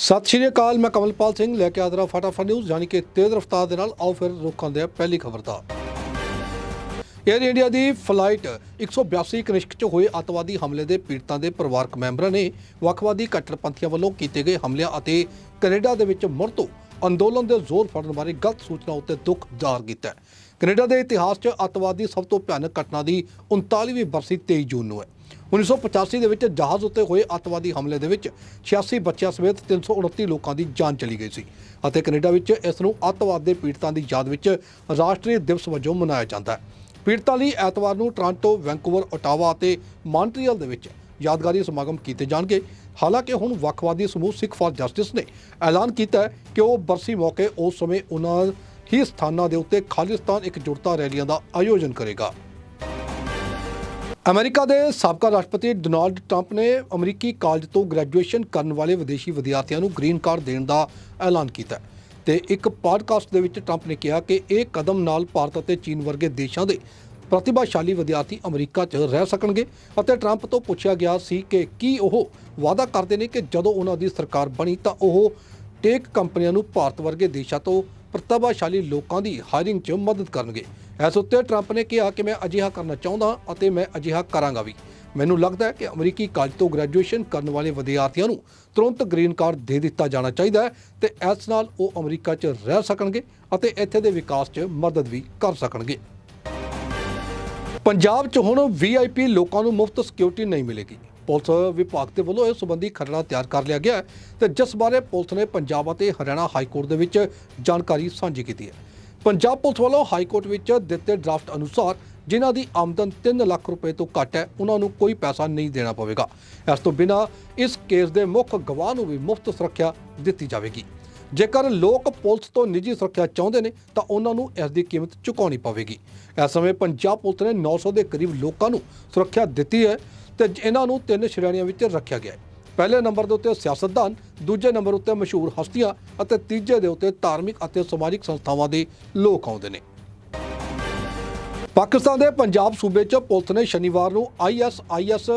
ਸਤਿ ਸ਼੍ਰੀ ਅਕਾਲ, ਮੈਂ ਕਮਲਪਾਲ ਸਿੰਘ, ਲੈ ਕੇ ਆਦਰਾ ਫਟਾਫਟ ਨਿਊਜ਼ ਯਾਨੀ ਕਿ ਤੇਜ਼ ਰਫ਼ਤਾਰ ਦੇ ਨਾਲ ਆਓ ਫਿਰ ਰੁਕਾਂ ਦੇ ਪਹਿਲੀ ਖਬਰ ਦਾ 에ਅਰ ਇੰਡੀਆ ਦੀ ਫਲਾਈਟ 182 ਕਨਿਸ਼ਕ 'ਚ ਹੋਏ ਅੱਤਵਾਦੀ ਹਮਲੇ ਦੇ ਪੀੜਤਾਂ ਦੇ ਪਰਿਵਾਰਕ ਮੈਂਬਰਾਂ ਨੇ ਵੱਖਵਾਦੀ ਕੱਟੜਪੰਥੀਆਂ ਵੱਲੋਂ ਕੀਤੇ ਗਏ ਹਮਲਿਆਂ ਅਤੇ ਕੈਨੇਡਾ ਦੇ ਵਿੱਚ ਮੁੜ ਤੋਂ ਅੰਦੋਲਨ ਦੇ ਜ਼ੋਰ ਫੜਨ ਬਾਰੇ ਗਲਤ ਸੂਚਨਾ ਉੱਤੇ ਦੁੱਖ ਜ਼ਾਹਰ ਕੀਤਾ ਕੈਨੇਡਾ ਦੇ ਇਤਿਹਾਸ 'ਚ ਅੱਤਵਾਦੀ ਸਭ ਤੋਂ ਭਿਆਨਕ ਘਟਨਾ ਦੀ 39ਵੀਂ ਬਰਸੀ 23 ਜੂਨ ਨੂੰ ਹੈ। 1985 ਦੇ ਵਿੱਚ ਜਹਾਜ਼ ਉੱਤੇ ਹੋਏ ਅੱਤਵਾਦੀ ਹਮਲੇ ਦੇ ਵਿੱਚ 86 ਬੱਚਿਆਂ ਸਮੇਤ 329 ਲੋਕਾਂ ਦੀ ਜਾਨ ਚਲੀ ਗਈ ਸੀ ਅਤੇ ਕੈਨੇਡਾ ਵਿੱਚ ਇਸ ਨੂੰ ਅੱਤਵਾਦ ਦੇ ਪੀੜਤਾਂ ਦੀ ਯਾਦ ਵਿੱਚ ਰਾਸ਼ਟਰੀ ਦਿਵਸ ਵਜੋਂ ਮਨਾਇਆ ਜਾਂਦਾ ਹੈ। ਪੀੜਤਾਂ ਲਈ ਐਤਵਾਰ ਨੂੰ ਟੋਰਾਂਟੋ, ਵੈਂਕੂਵਰ, ਓਟਾਵਾ ਅਤੇ ਮਾਂਟਰੀਅਲ ਦੇ ਵਿੱਚ ਯਾਦਗਾਰੀ ਸਮਾਗਮ ਕੀਤੇ ਜਾਣਗੇ। ਹਾਲਾਂਕਿ ਹੁਣ ਵੱਖਵਾਦੀ ਸਮੂਹ ਸਿੱਖ ਫਾਰ ਜਸਟਿਸ ਨੇ ਐਲਾਨ ਕੀਤਾ ਹੈ ਕਿ ਉਹ ਬਰਸੀ ਮੌਕੇ ਉਸ ਸਮੇਂ ਉਹਨਾਂ ਹੀ ਸਥਾਨਾਂ ਦੇ ਉੱਤੇ ਖਾਲਿਸਤਾਨ ਇਕਜੁੱਟਤਾ ਰੈਲੀਆਂ ਦਾ ਆਯੋਜਨ ਕਰੇਗਾ। ਅਮਰੀਕਾ ਦੇ ਸਾਬਕਾ ਰਾਸ਼ਟਰਪਤੀ ਡੋਨਾਲਡ ਟਰੰਪ ਨੇ ਅਮਰੀਕੀ ਕਾਲਜ ਤੋਂ ਗ੍ਰੈਜੂਏਸ਼ਨ ਕਰਨ ਵਾਲੇ ਵਿਦੇਸ਼ੀ ਵਿਦਿਆਰਥੀਆਂ ਨੂੰ ਗ੍ਰੀਨ ਕਾਰਡ ਦੇਣ ਦਾ ਐਲਾਨ ਕੀਤਾ ਹੈ। ਤੇ ਇੱਕ ਪੋਡਕਾਸਟ ਦੇ ਵਿੱਚ ਟਰੰਪ ਨੇ ਕਿਹਾ ਕਿ ਇਹ ਕਦਮ ਨਾਲ ਭਾਰਤ ਅਤੇ ਚੀਨ ਵਰਗੇ ਦੇਸ਼ਾਂ ਦੇ ਪ੍ਰਤਿਭਾਸ਼ਾਲੀ ਵਿਦਿਆਰਥੀ ਅਮਰੀਕਾ 'ਚ ਰਹਿ ਸਕਣਗੇ ਅਤੇ ਟਰੰਪ ਤੋਂ ਪੁੱਛਿਆ ਗਿਆ ਸੀ ਕਿ ਕੀ ਉਹ ਵਾਅਦਾ ਕਰਦੇ ਨੇ ਕਿ ਜਦੋਂ ਉਹਨਾਂ ਦੀ ਸਰਕਾਰ ਬਣੀ ਤਾਂ ਉਹ ਟੇਕ ਕੰਪਨੀਆਂ ਨੂੰ ਭਾਰਤ ਵਰਗੇ ਦੇਸ਼ਾਂ ਤੋਂ ਪ੍ਰਤਿਭਾਸ਼ਾਲੀ ਲੋਕਾਂ ਦੀ ਹਾਇਰਿੰਗ 'ਚ ਮਦਦ ਕਰਨਗੇ। ਇਸ ਉੱਤੇ ਟਰੰਪ ਨੇ ਕਿਹਾ ਕਿ ਮੈਂ ਅਜਿਹਾ ਕਰਨਾ ਚਾਹੁੰਦਾ ਅਤੇ ਮੈਂ ਅਜਿਹਾ ਕਰਾਂਗਾ ਵੀ। ਮੈਨੂੰ ਲੱਗਦਾ ਹੈ ਕਿ ਅਮਰੀਕੀ ਕਾਲਜ ਤੋਂ ਗ੍ਰੈਜੂਏਸ਼ਨ ਕਰਨ ਵਾਲੇ ਵਿਦਿਆਰਥੀਆਂ ਨੂੰ ਤੁਰੰਤ ਗ੍ਰੀਨ ਕਾਰਡ ਦੇ ਦਿੱਤਾ ਜਾਣਾ ਚਾਹੀਦਾ ਹੈ ਤੇ ਇਸ ਨਾਲ ਉਹ ਅਮਰੀਕਾ 'ਚ ਰਹਿ ਸਕਣਗੇ ਅਤੇ ਇੱਥੇ ਦੇ ਵਿਕਾਸ 'ਚ ਮਦਦ ਵੀ ਕਰ ਸਕਣਗੇ। ਪੰਜਾਬ 'ਚ ਹੁਣ ਵੀਆਈਪੀ ਲੋਕਾਂ ਨੂੰ ਮੁਫਤ ਸਿਕਿਉਰਿਟੀ ਨਹੀਂ ਮਿਲੇਗੀ। ਪੁਲਿਸ ਵਿਭਾਗ ਦੇ ਵੱਲੋਂ ਇਸ ਸੰਬੰਧੀ ਖਰੜਾ ਤਿਆਰ ਕਰ ਲਿਆ ਗਿਆ ਹੈ ਤੇ ਜਿਸ ਬਾਰੇ ਪੁਲਿਸ ਨੇ ਪੰਜਾਬ ਅਤੇ ਹਰਿਆਣਾ ਹਾਈ ਕੋਰਟ ਦੇ ਵਿੱਚ ਜਾਣਕਾਰੀ ਸਾਂਝੀ ਕੀਤੀ ਹੈ। ਪੰਜਾਬ ਪੁਲਿਸ ਵੱਲੋਂ ਹਾਈ ਕੋਰਟ ਵਿੱਚ ਦਿੱਤੇ ਡਰਾਫਟ ਅਨੁਸਾਰ ਜਿਨ੍ਹਾਂ ਦੀ ਆਮਦਨ 3 ਲੱਖ ਰੁਪਏ ਤੋਂ ਘੱਟ ਹੈ, ਉਹਨਾਂ ਨੂੰ ਕੋਈ ਪੈਸਾ ਨਹੀਂ ਦੇਣਾ ਪਵੇਗਾ। ਇਸ ਤੋਂ ਬਿਨਾਂ ਇਸ ਕੇਸ ਦੇ ਮੁੱਖ ਗਵਾਹ ਨੂੰ ਵੀ ਮੁਫਤ ਸੁਰੱਖਿਆ ਦਿੱਤੀ ਜਾਵੇਗੀ। ਜੇਕਰ ਲੋਕ ਪੁਲਿਸ ਤੋਂ ਨਿੱਜੀ ਸੁਰੱਖਿਆ ਚਾਹੁੰਦੇ ਨੇ, ਤਾਂ ਉਹਨਾਂ ਨੂੰ ਇਸ ਦੀ ਕੀਮਤ ਚੁਕਾਉਣੀ ਪਵੇਗੀ। ਇਸ ਸਮੇਂ ਪੰਜਾਬ ਪੁਲਿਸ ਨੇ 900 ਦੇ ਕਰੀਬ ਲੋਕਾਂ ਨੂੰ ਸੁਰੱਖਿਆ ਦਿੱਤੀ ਹੈ ਤੇ ਇਹਨਾਂ ਨੂੰ ਤਿੰਨ ਸ਼੍ਰੇਣੀਆਂ ਵਿੱਚ ਰੱਖਿਆ ਗਿਆ ਹੈ। ਪਹਿਲੇ ਨੰਬਰ ਦੇ ਉੱਤੇ ਸਿਆਸਤਦਾਨ, ਦੂਜੇ ਨੰਬਰ ਉੱਤੇ ਮਸ਼ਹੂਰ ਹਸਤੀਆਂ ਅਤੇ ਤੀਜੇ ਦੇ ਉੱਤੇ ਧਾਰਮਿਕ ਅਤੇ ਸਮਾਜਿਕ ਸੰਸਥਾਵਾਂ ਦੇ ਲੋਕ ਆਉਂਦੇ ਨੇ। ਪਾਕਿਸਤਾਨ ਦੇ ਪੰਜਾਬ ਸੂਬੇ 'ਚ ਪੁਲਿਸ ਨੇ ਸ਼ਨੀਵਾਰ ਨੂੰ ਆਈਐਸਆਈਐਸ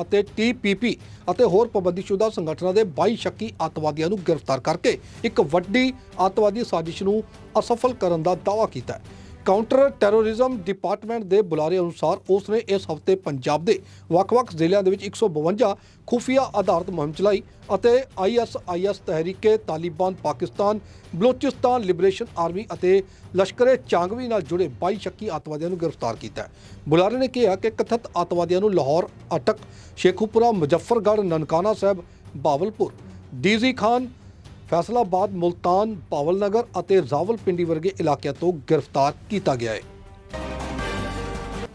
ਅਤੇ ਟੀਪੀਪੀ ਅਤੇ ਹੋਰ ਪਾਬੰਦੀਸ਼ੁਦਾ ਸੰਗਠਨਾਂ ਦੇ 22 ਸ਼ੱਕੀ ਅੱਤਵਾਦੀਆਂ ਨੂੰ ਗ੍ਰਿਫਤਾਰ ਕਰਕੇ ਇੱਕ ਵੱਡੀ ਅੱਤਵਾਦੀ ਸਾਜ਼ਿਸ਼ ਨੂੰ ਅਸਫਲ ਕਰਨ ਦਾ ਦਾਅਵਾ ਕੀਤਾ ਹੈ। ਕਾਊਂਟਰ ਟੈਰੋਰਿਜ਼ਮ ਡਿਪਾਰਟਮੈਂਟ ਦੇ ਬੁਲਾਰੇ ਅਨੁਸਾਰ ਉਸ ਨੇ ਇਸ ਹਫ਼ਤੇ ਪੰਜਾਬ ਦੇ ਵੱਖ-ਵੱਖ ਜ਼ਿਲ੍ਹਿਆਂ ਦੇ ਵਿੱਚ 152 ਖੁਫੀਆ ਆਧਾਰਿਤ ਮੁਹਿੰਮ ਚਲਾਈ ਅਤੇ ISIS Tehrike Taliban, Pakistan, Balochistan, liberation army ਅਤੇ ਲਸ਼ਕਰੇ ਚਾਂਗਵੀ ਨਾਲ ਜੁੜੇ 22 ਸ਼ੱਕੀ ਅੱਤਵਾਦੀਆਂ ਨੂੰ ਗ੍ਰਿਫਤਾਰ ਕੀਤਾ ਬੁਲਾਰੇ ਨੇ ਕਿਹਾ ਕਿ ਕਥਿਤ ਅੱਤਵਾਦੀਆਂ ਨੂੰ ਲਾਹੌਰ ਅਟਕ, ਸ਼ੇਖੂਪੁਰਾ, ਮੁਜ਼ੱਫਰਗੜ੍ਹ, ਨਨਕਾਣਾ ਸਾਹਿਬ, ਬਾਵਲਪੁਰ, ਡੀਜ਼ੀ ਖਾਨ ਫੈਸਲਾਬਾਦ ਮੁਲਤਾਨ ਪਾਵਲ ਨਗਰ ਅਤੇ ਰਾਵਲਪਿੰਡੀ ਵਰਗੇ ਇਲਾਕਿਆਂ ਤੋਂ ਗ੍ਰਿਫਤਾਰ ਕੀਤਾ ਗਿਆ ਹੈ।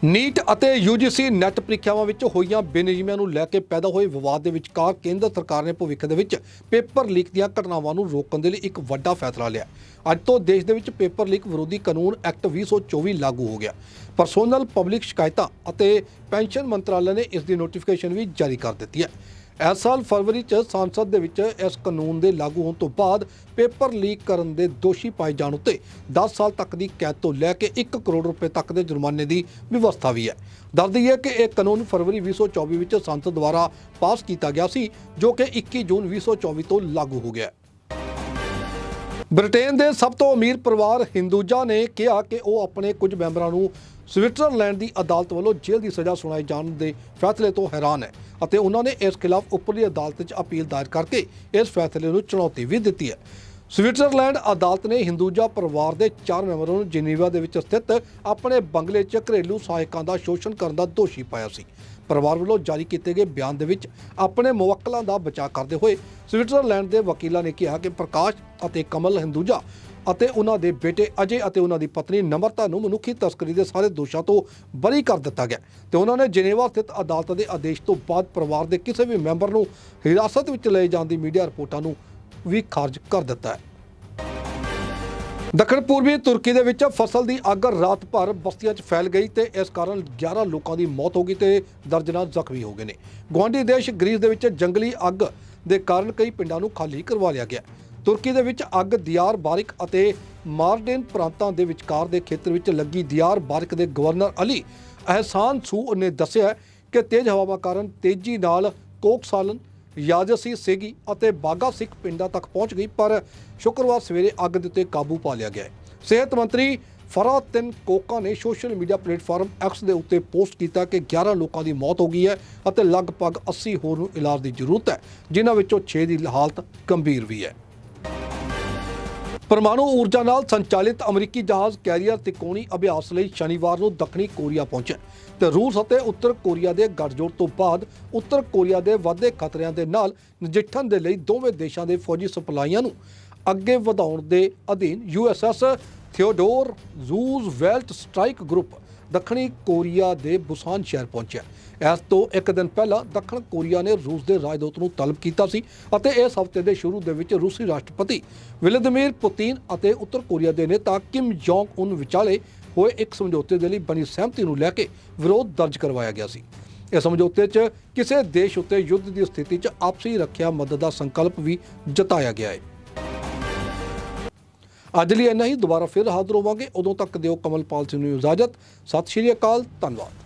ਨੀਟ ਅਤੇ ਯੂਜੀਸੀ ਨੈਟ ਪ੍ਰੀਖਿਆਵਾਂ ਵਿੱਚ ਹੋਈਆਂ ਬੇਨਿਯਮੀਆਂ ਨੂੰ ਲੈ ਕੇ ਪੈਦਾ ਹੋਏ ਵਿਵਾਦ ਦੇ ਵਿਚਕਾਰ ਕੇਂਦਰ ਸਰਕਾਰ ਨੇ ਭਵਿੱਖ ਦੇ ਵਿੱਚ ਪੇਪਰ ਲੀਕ ਦੀਆਂ ਘਟਨਾਵਾਂ ਨੂੰ ਰੋਕਣ ਦੇ ਲਈ ਇੱਕ ਵੱਡਾ ਫੈਸਲਾ ਲਿਆ। ਅੱਜ ਤੋਂ ਦੇਸ਼ ਦੇ ਵਿੱਚ ਪੇਪਰ ਲੀਕ ਵਿਰੋਧੀ ਕਾਨੂੰਨ ਐਕਟ 2024 ਲਾਗੂ ਹੋ ਗਿਆ। ਪਰਸੋਨਲ ਪਬਲਿਕ ਸ਼ਿਕਾਇਤਾਂ ਅਤੇ ਪੈਨਸ਼ਨ ਮੰਤਰਾਲੇ ਨੇ ਇਸ ਦੀ ਨੋਟੀਫਿਕੇਸ਼ਨ ਵੀ ਜਾਰੀ ਕਰ ਦਿੱਤੀ ਹੈ। ਇਸ ਸਾਲ ਫਰਵਰੀ 'ਚ ਸੰਸਦ ਦੇ ਵਿੱਚ ਇਸ ਕਾਨੂੰਨ ਦੇ ਲਾਗੂ ਹੋਣ ਤੋਂ ਬਾਅਦ ਪੇਪਰ ਲੀਕ ਕਰਨ ਦੇ ਦੋਸ਼ੀ ਪਾਏ ਜਾਣ ਉੱਤੇ 10 ਸਾਲ ਤੱਕ ਦੀ ਕੈਦ ਤੋਂ ਲੈ ਕੇ 1 ਕਰੋੜ ਰੁਪਏ ਤੱਕ ਦੇ ਜੁਰਮਾਨੇ ਦੀ ਵਿਵਸਥਾ ਵੀ ਹੈ। ਦੱਸ ਹੈ ਕਿ ਇਹ ਕਾਨੂੰਨ ਫਰਵਰੀ 2024 ਵਿੱਚ ਸੰਸਦ ਦੁਆਰਾ ਪਾਸ ਕੀਤਾ ਗਿਆ ਸੀ, ਜੋ ਕਿ 21 ਜੂਨ 2024 ਤੋਂ ਲਾਗੂ ਹੋ ਗਿਆ ਹੈ। ਬ੍ਰਿਟੇਨ ਦੇ ਸਭ ਤੋਂ ਅਮੀਰ ਪਰਿਵਾਰ ਹਿੰਦੂਜਾ ਨੇ ਕਿਹਾ ਕਿ ਉਹ ਆਪਣੇ ਕੁਝ ਮੈਂਬਰਾਂ ਨੂੰ ਸਵਿਟਜ਼ਰਲੈਂਡ ਦੀ ਅਦਾਲਤ ਵੱਲੋਂ ਜੇਲ੍ਹ ਦੀ ਸਜ਼ਾ ਸੁਣਾਏ ਜਾਣ ਦੇ ਫੈਸਲੇ ਤੋਂ ਹੈਰਾਨ ਹੈ ਅਤੇ ਉਹਨਾਂ ਨੇ ਇਸ ਖਿਲਾਫ ਉੱਪਰਲੀ ਅਦਾਲਤ 'ਚ ਅਪੀਲ ਦਾਇਰ ਕਰਕੇ ਇਸ ਫੈਸਲੇ ਨੂੰ ਚੁਣੌਤੀ ਵੀ ਦਿੱਤੀ ਹੈ। ਸਵਿਟਜ਼ਰਲੈਂਡ ਅਦਾਲਤ ਨੇ ਹਿੰਦੂਜਾ ਪਰਿਵਾਰ ਦੇ ਚਾਰ ਮੈਂਬਰਾਂ ਨੂੰ ਜੀਨੀਵਾ ਦੇ ਵਿੱਚ ਸਥਿਤ ਆਪਣੇ ਬੰਗਲੇ 'ਚ ਘਰੇਲੂ ਸਹਾਇਕਾਂ ਦਾ ਸ਼ੋਸ਼ਣ ਕਰਨ ਦਾ ਦੋਸ਼ੀ ਪਾਇਆ ਸੀ। ਪਰਿਵਾਰ ਵੱਲੋਂ ਜਾਰੀ ਕੀਤੇ ਗਏ ਬਿਆਨ ਦੇ ਵਿੱਚ ਆਪਣੇ ਮੁਵੱਕਲਾਂ ਦਾ ਬਚਾਅ ਕਰਦੇ ਹੋਏ ਸਵਿਟਜ਼ਰਲੈਂਡ ਦੇ ਵਕੀਲਾਂ ਨੇ ਕਿਹਾ ਕਿ ਪ੍ਰਕਾਸ਼ ਅਤੇ ਕਮਲ ਹਿੰਦੂਜਾ ਅਤੇ ਉਹਨਾਂ ਦੇ ਬੇਟੇ ਅਜੇ ਅਤੇ ਉਹਨਾਂ ਦੀ ਪਤਨੀ ਨਮਰਤਾ ਨੂੰ ਮਨੁੱਖੀ ਤਸਕਰੀ ਦੇ ਸਾਰੇ ਦੋਸ਼ਾਂ ਤੋਂ ਬਰੀ ਕਰ ਦਿੱਤਾ ਗਿਆ ਤੇ ਉਹਨਾਂ ਨੇ ਜਨੇਵਾ ਸਥਿਤ ਅਦਾਲਤ ਦੇ ਆਦੇਸ਼ ਤੋਂ ਬਾਅਦ ਪਰਿਵਾਰ ਦੇ ਕਿਸੇ ਵੀ ਮੈਂਬਰ ਨੂੰ ਹਿਰਾਸਤ ਵਿੱਚ ਲਏ ਜਾਣ ਦੀ ਮੀਡੀਆ ਰਿਪੋਰਟਾਂ ਨੂੰ ਵੀ ਖਾਰਜ ਕਰ ਦਿੱਤਾ ਹੈ। ਦੱਖਣ ਪੂਰਬੀ ਤੁਰਕੀ ਦੇ ਵਿੱਚ ਫਸਲ ਦੀ ਅੱਗ ਰਾਤ ਭਰ ਬਸਤੀਆਂ 'ਚ ਫੈਲ ਗਈ ਤੇ ਇਸ ਕਾਰਨ 11 ਲੋਕਾਂ ਦੀ ਮੌਤ ਹੋ ਗਈ ਤੇ ਦਰਜਨਾਂ ਜ਼ਖਮੀ ਹੋ ਗਏ ਨੇ। ਗੁਆਂਢੀ ਦੇਸ਼ ਗ੍ਰੀਸ ਦੇ ਵਿੱਚ ਜੰਗਲੀ ਅੱਗ ਦੇ ਕਾਰਨ ਕਈ ਪਿੰਡਾਂ ਨੂੰ ਖਾਲੀ ਕਰਵਾ ਲਿਆ ਗਿਆ। ਤੁਰਕੀ ਦੇ ਵਿੱਚ ਅੱਗ ਦਿਆਰ ਬਾਰਿਕ ਅਤੇ ਮਾਰਡੇਨ ਪ੍ਰਾਂਤਾਂ ਦੇ ਵਿਚਕਾਰ ਦੇ ਖੇਤਰ ਵਿੱਚ ਲੱਗੀ ਦਿਆਰ ਬਾਰਿਕ ਦੇ ਗਵਰਨਰ ਅਲੀ ਅਹਿਸਾਨ ਸੂ ਨੇ ਦੱਸਿਆ ਕਿ ਤੇਜ਼ ਹਵਾਵਾਂ ਕਾਰਨ ਤੇਜ਼ੀ ਨਾਲ ਕੋਕਸਾਲਨ ਯਾਜਸੀ ਸੇਗੀ ਅਤੇ ਬਾਗਾ ਸਿੱਖ ਪਿੰਡਾਂ ਤੱਕ ਪਹੁੰਚ ਗਈ, ਪਰ ਸ਼ੁੱਕਰਵਾਰ ਸਵੇਰੇ ਅੱਗ ਦੇ ਉੱਤੇ ਕਾਬੂ ਪਾ ਲਿਆ ਗਿਆ ਹੈ। ਸਿਹਤ ਮੰਤਰੀ ਫਰਾਤਨ ਕੋਕਾ ਨੇ ਸੋਸ਼ਲ ਮੀਡੀਆ ਪਲੇਟਫਾਰਮ ਐਕਸ ਦੇ ਉੱਤੇ ਪੋਸਟ ਕੀਤਾ ਕਿ 11 ਲੋਕਾਂ ਦੀ ਮੌਤ ਹੋ ਗਈ ਹੈ ਅਤੇ ਲਗਭਗ 80 ਹੋਰ ਨੂੰ ਇਲਾਜ ਦੀ ਜ਼ਰੂਰਤ ਹੈ, ਜਿਨ੍ਹਾਂ ਵਿੱਚੋਂ 6 ਦੀ ਹਾਲਤ ਗੰਭੀਰ ਵੀ ਹੈ। ਪਰਮਾਣੂ ਊਰਜਾ ਨਾਲ ਸੰਚਾਲਿਤ ਅਮਰੀਕੀ ਜਹਾਜ਼ ਕੈਰੀਅਰ ਤਿਕੋਣੀ ਅਭਿਆਸ ਲਈ ਸ਼ਨੀਵਾਰ ਨੂੰ ਦੱਖਣੀ ਕੋਰੀਆ ਪਹੁੰਚਿਆ ਤੇ ਰੂਸ ਅਤੇ ਉੱਤਰ ਕੋਰੀਆ ਦੇ ਗੱਠਜੋੜ ਤੋਂ ਬਾਅਦ ਉੱਤਰ ਕੋਰੀਆ ਦੇ ਵੱਧਦੇ ਖਤਰਿਆਂ ਦੇ ਨਾਲ ਨਜਿੱਠਣ ਦੇ ਲਈ ਦੋਵੇਂ ਦੇਸ਼ਾਂ ਦੇ ਫੌਜੀ ਸਪਲਾਈਆਂ ਨੂੰ ਅੱਗੇ ਵਧਾਉਣ ਦੇ ਅਧੀਨ USS Theodore Roosevelt strike group ਦੱਖਣੀ ਕੋਰੀਆ ਦੇ ਬੁਸਾਨ ਸ਼ਹਿਰ ਪਹੁੰਚਿਆ। ਇਸ ਤੋਂ ਇੱਕ ਦਿਨ ਪਹਿਲਾਂ ਦੱਖਣ ਕੋਰੀਆ ਨੇ ਰੂਸ ਦੇ ਰਾਜਦੂਤ ਨੂੰ ਤਲਬ ਕੀਤਾ ਸੀ ਅਤੇ ਇਸ ਹਫ਼ਤੇ ਦੇ ਸ਼ੁਰੂ ਦੇ ਵਿੱਚ ਰੂਸੀ ਰਾਸ਼ਟਰਪਤੀ ਵਲਾਦੀਮੀਰ ਪੁਤਿਨ ਅਤੇ ਉੱਤਰ ਕੋਰੀਆ ਦੇ ਨੇਤਾ ਕਿਮ ਜੋਂਗ ਉਨ ਵਿਚਾਲੇ ਹੋਏ ਇੱਕ ਸਮਝੌਤੇ ਦੇ ਲਈ ਬਣੀ ਸਹਿਮਤੀ ਨੂੰ ਲੈ ਕੇ ਵਿਰੋਧ ਦਰਜ ਕਰਵਾਇਆ ਗਿਆ ਸੀ। ਇਸ ਸਮਝੌਤੇ 'ਚ ਕਿਸੇ ਦੇਸ਼ ਉੱਤੇ ਯੁੱਧ ਦੀ ਸਥਿਤੀ 'ਚ ਆਪਸੀ ਰੱਖਿਆ ਮਦਦ ਦਾ ਸੰਕਲਪ ਵੀ ਜਤਾਇਆ ਗਿਆ ਹੈ। ਅੱਜ ਲਈ ਇੰਨਾ ਹੀ। ਦੁਬਾਰਾ ਫਿਰ ਹਾਜ਼ਰ ਹੋਵਾਂਗੇ। ਉਦੋਂ ਤੱਕ ਦਿਓ ਕਮਲਪਾਲ ਸਿੰਘ ਨੂੰ ਇਜਾਜ਼ਤ। ਸਤਿ ਸ਼੍ਰੀ ਅਕਾਲ। ਧੰਨਵਾਦ।